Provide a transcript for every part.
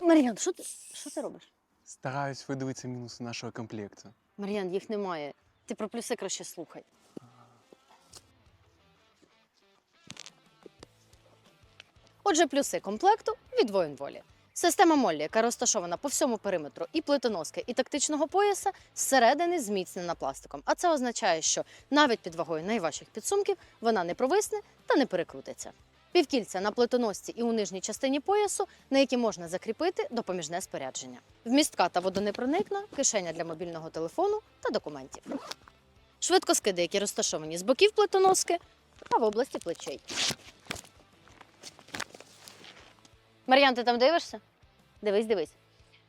Мар'ян, що ти, що ти робиш? Стараюсь видивитися мінуси нашого комплекту. Мар'ян, їх немає. Ти про плюси краще слухай. Отже, плюси комплекту від воєнволі. Система Моллі, яка розташована по всьому периметру і плитоноски, і тактичного пояса, зсередини зміцнена пластиком. А це означає, що навіть під вагою найважчих підсумків вона не провисне та не перекрутиться. Півкільця на плитоносці і у нижній частині поясу, на які можна закріпити допоміжне спорядження. Вмістка та водонепроникна, кишеня для мобільного телефону та документів. Швидкоскиди, які розташовані з боків плитоноски та в області плечей. Мар'ян, ти там дивишся? Дивись, дивись.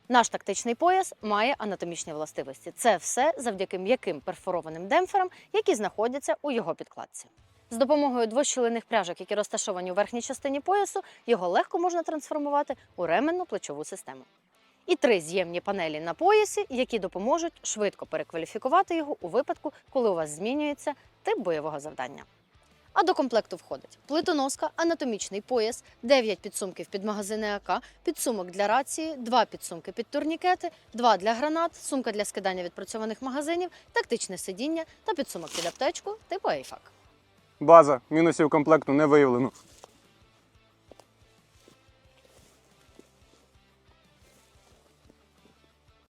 Наш тактичний пояс має анатомічні властивості. Це все завдяки м'яким перфорованим демпферам, які знаходяться у його підкладці. З допомогою двощілинних пряжок, які розташовані у верхній частині поясу, його легко можна трансформувати у ременну плечову систему. І три з'ємні панелі на поясі, які допоможуть швидко перекваліфікувати його у випадку, коли у вас змінюється тип бойового завдання. А до комплекту входить плитоноска, анатомічний пояс, 9 підсумків під магазини АК, підсумок для рації, 2 підсумки під турнікети, 2 для гранат, сумка для скидання відпрацьованих магазинів, тактичне сидіння та підсумок під аптечку типу AFAC. База, мінусів комплекту не виявлено.